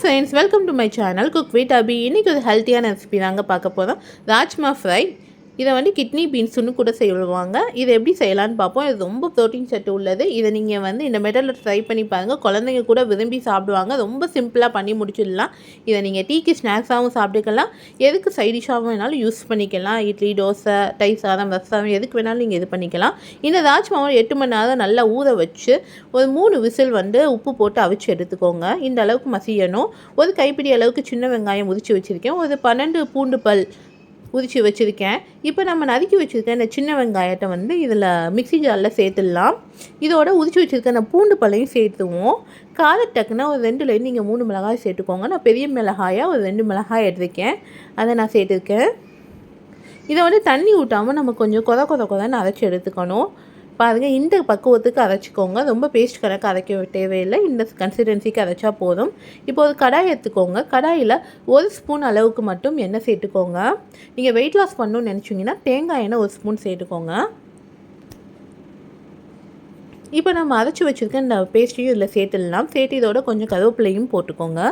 Friends welcome to my channel cook with Abhi இன்றைக்கி ஒரு ஹெல்த்தியான ரெசிபி தாங்க பார்க்க போகிறோம் ராஜ்மா ஃப்ரை இதை வந்து கிட்னி பீன்ஸுன்னு கூட செய்வாங்க இதை எப்படி செய்யலான்னு பார்ப்போம். இது ரொம்ப ப்ரோட்டீன் சத்து உள்ளது. இதை நீங்கள் வந்து இந்த மெட்டலில் ட்ரை பண்ணி பாருங்கள் குழந்தைங்க கூட விரும்பி சாப்பிடுவாங்க. ரொம்ப சிம்பிளாக பண்ணி முடிச்சிடலாம். இதை நீங்கள் டீக்கு ஸ்நாக்ஸாகவும் சாப்பிட்டுக்கலாம். எதுக்கு சைடிஷாகவும் வேணாலும் யூஸ் பண்ணிக்கலாம். இட்லி தோசை தை சாதம் ரசம் எதுக்கு வேணாலும் நீங்கள் இது பண்ணிக்கலாம். இந்த ராஜ்மாவை எட்டு மணி நேரம் நல்லா ஊற வச்சு ஒரு மூணு விசில் வந்து உப்பு போட்டு அவிச்சு எடுத்துக்கோங்க. இந்த அளவுக்கு மசியணும். ஒரு கைப்பிடி அளவுக்கு சின்ன வெங்காயம் உரிச்சு வச்சுருக்கேன். ஒரு பன்னெண்டு பூண்டு பல் உரித்து வச்சுருக்கேன். இப்போ நம்ம நறுக்கி வச்சுருக்க இந்த சின்ன வெங்காயத்தை வந்து இதில் மிக்சி ஜாரில் சேர்த்துடலாம். இதோட உரித்து வச்சுருக்க அந்த பூண்டு பழையும் சேர்த்துவோம். காரட்டக்குன்னா ஒரு ரெண்டுலேருந்து நீங்கள் மூணு மிளகாய் சேர்த்துக்கோங்க. நான் பெரிய மிளகாயாக ஒரு ரெண்டு மிளகாய் எடுத்திருக்கேன். அதை நான் சேர்த்துருக்கேன். இதை வந்து தண்ணி ஊட்டாமல் நம்ம கொஞ்சம் கொத கொத கொதன்னு அரைச்சி எடுத்துக்கணும். பாருங்கள் இந்த பக்குவத்துக்கு அரைச்சிக்கோங்க. ரொம்ப பேஸ்ட் கணக்கு அரைக்க தேவையில்லை. இந்த கன்சிஸ்டன்சிக்கு அரைச்சா போதும். இப்போ ஒரு கடாய் எடுத்துக்கோங்க. கடாயில் ஒரு ஸ்பூன் அளவுக்கு மட்டும் எண்ணெய் சேர்த்துக்கோங்க. நீங்கள் வெயிட் லாஸ் பண்ணணும்னு நினச்சிங்கன்னா தேங்காய் எண்ணெய் ஒரு ஸ்பூன் சேர்த்துக்கோங்க. இப்போ நம்ம அரைச்சி வச்சுருக்க இந்த பேஸ்ட்டையும் இதில் சேர்த்துடலாம். சேர்த்து இதோட கொஞ்சம் கருவேப்பிலையும் போட்டுக்கோங்க.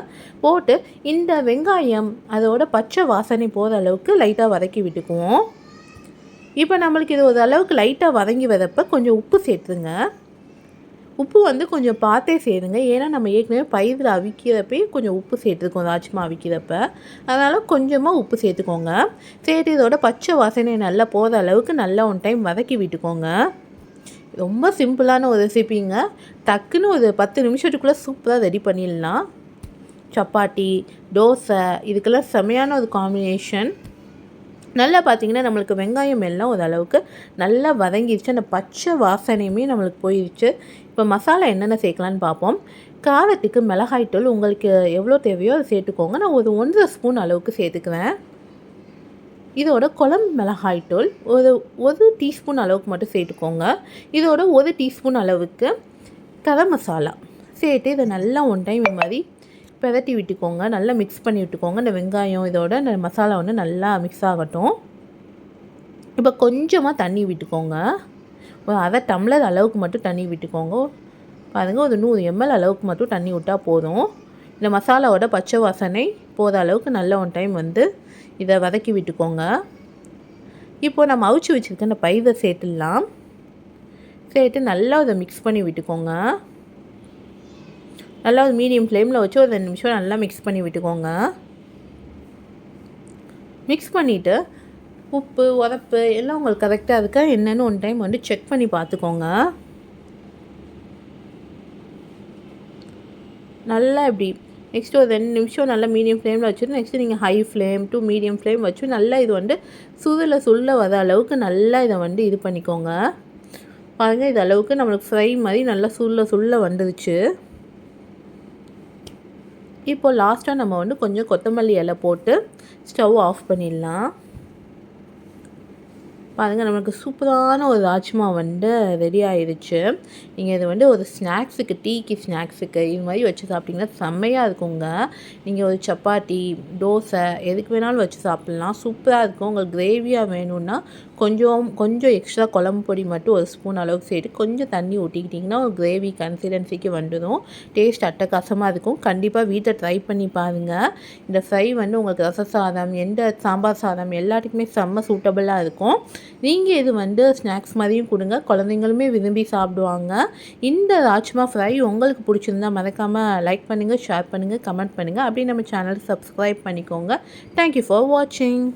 போட்டு இந்த வெங்காயம் அதோட பச்சை வாசனை போகிற அளவுக்கு லைட்டாக வதக்கி விட்டுக்குவோம். இப்போ நம்மளுக்கு இது ஒரு அளவுக்கு லைட்டாக வதங்கி வரப்போ கொஞ்சம் உப்பு சேர்த்துங்க. உப்பு வந்து கொஞ்சம் பார்த்தே சேருங்க ஏன்னா நம்ம ஏற்கனவே பயிரில் அவிக்கிறப்பே கொஞ்சம் உப்பு சேர்த்துருக்கோம் ராஜ்மா அவிக்கிறப்ப. அதனால் கொஞ்சமாக உப்பு சேர்த்துக்கோங்க. சேர்த்து இதோட பச்சை வாசனை நல்லா போகிற அளவுக்கு நல்லா ஒன் டைம் வதக்கி விட்டுக்கோங்க. ரொம்ப சிம்பிளான ஒரு ரெசிபிங்க டக்குன்னு ஒரு பத்து நிமிஷத்துக்குள்ளே சூப்பராக ரெடி பண்ணிடலாம். சப்பாத்தி தோசை இதுக்கெல்லாம் செமையான ஒரு காம்பினேஷன் நல்லா பார்த்திங்கன்னா நம்மளுக்கு வெங்காயம் எல்லாம் ஓரளவுக்கு நல்லா வதங்கிடுச்சு அந்த பச்சை வாசனையுமே நம்மளுக்கு போயிடுச்சு இப்போ மசாலா என்னென்ன சேர்க்கலான்னு பார்ப்போம் காரத்துக்கு மிளகாய்த்தூள் உங்களுக்கு எவ்வளோ தேவையோ அதை சேர்த்துக்கோங்க. நான் ஒரு ஒன்றரை ஸ்பூன் அளவுக்கு சேர்த்துக்குவேன். இதோட குழம்பு மிளகாய்த்தூள் ஒரு ஒரு டீஸ்பூன் அளவுக்கு மட்டும் சேர்த்துக்கோங்க. இதோட ஒரு டீஸ்பூன் அளவுக்கு கரம் மசாலா. சேர்த்து இதை நல்லா ஒன் டைம் மாதிரி பிரட்டி விட்டுக்கோங்க நல்லா மிக்ஸ் பண்ணி விட்டுக்கோங்க. இந்த வெங்காயம் இதோட இந்த மசாலா வந்து நல்லா மிக்ஸ் ஆகட்டும். இப்போ கொஞ்சமாக தண்ணி விட்டுக்கோங்க. ஒரு அரை டம்ளர் அளவுக்கு மட்டும் தண்ணி விட்டுக்கோங்க. பாருங்கள் ஒரு நூறு எம்எல் அளவுக்கு மட்டும் தண்ணி விட்டால் போதும். இந்த மசாலாவோட பச்சை வாசனை போகிற அளவுக்கு நல்ல ஒன் டைம் வந்து இதை வதக்கி விட்டுக்கோங்க. இப்போது நம்ம அவிச்சு வச்சுருக்க இந்த பயிரை சேர்த்துடலாம். சேர்த்து நல்லா அதை மிக்ஸ் பண்ணி விட்டுக்கோங்க. நல்லா மீடியம் ஃப்ளேமில் வச்சு ஒரு ரெண்டு நிமிஷம் நல்லா மிக்ஸ் பண்ணி விட்டுக்கோங்க. மிக்ஸ் பண்ணிவிட்டு உப்பு உரப்பு எல்லாம் உங்களுக்கு கரெக்டாக இருக்கா என்னென்னு ஒன் டைம் வந்து செக் பண்ணி பார்த்துக்கோங்க. நல்லா இப்படி நெக்ஸ்ட்டு ஒரு ரெண்டு நிமிஷம் நல்லா மீடியம் ஃப்ளேமில் வச்சுட்டு நெக்ஸ்ட்டு நீங்கள் high flame to medium flame வச்சு நல்லா இது வந்து சுதில் சுள்ள வர அளவுக்கு நல்லா இதை வந்து இது பண்ணிக்கோங்க. பாருங்கள் இது அளவுக்கு நம்மளுக்கு ஃப்ரை மாதிரி நல்லா சுள்ள சுள்ள வந்துருச்சு. இப்போ லாஸ்ட்டாக நம்ம வந்து கொஞ்சம் கொத்தமல்லி இலை போட்டு ஸ்டவ் ஆஃப் பண்ணிடலாம். பாருங்கள் நம்மளுக்கு சூப்பரான ஒரு ராஜ்மா வந்து ரெடி ஆயிடுச்சு. நீங்கள் இது வந்து ஒரு ஸ்நாக்ஸுக்கு டீக்கு ஸ்நாக்ஸுக்கு இது மாதிரி வச்சு சாப்பிட்டிங்கன்னா செம்மையாக இருக்குங்க. நீங்கள் ஒரு சப்பாத்தி தோசை எதுக்கு வேணாலும் வச்சு சாப்பிட்லாம். சூப்பராக இருக்கும். உங்களுக்கு கிரேவியாக வேணும்னா கொஞ்சம் கொஞ்சம் எக்ஸ்ட்ரா குழம்பு பொடி மட்டும் ஒரு ஸ்பூன் அளவுக்கு சேர்த்து கொஞ்சம் தண்ணி ஊற்றிக்கிட்டிங்கன்னா ஒரு கிரேவி கன்சிஸ்டன்சிக்கு வந்துடும். டேஸ்ட் அட்டகாசமாக இருக்கும். கண்டிப்பாக வீட்டை ட்ரை பண்ணி பாருங்கள் இந்த ஃப்ரை வந்து உங்களுக்கு ரச சாதம் எந்த சாம்பார் சாதம் எல்லாத்துக்குமே செம்ம சூட்டபுளாக இருக்கும். நீங்கள் இது வந்து ஸ்நாக்ஸ் மாதிரியும் கொடுங்க. குழந்தைங்களுமே விரும்பி சாப்பிடுவாங்க. இந்த ராஜ்மா ஃப்ரை உங்களுக்கு பிடிச்சிருந்தா மறக்காமல் லைக் பண்ணுங்கள் ஷேர் பண்ணுங்கள் கமெண்ட் பண்ணுங்கள் அப்படியே நம்ம சேனல் சப்ஸ்கிரைப் பண்ணிக்கோங்க. தேங்க்யூ ஃபார் வாட்சிங்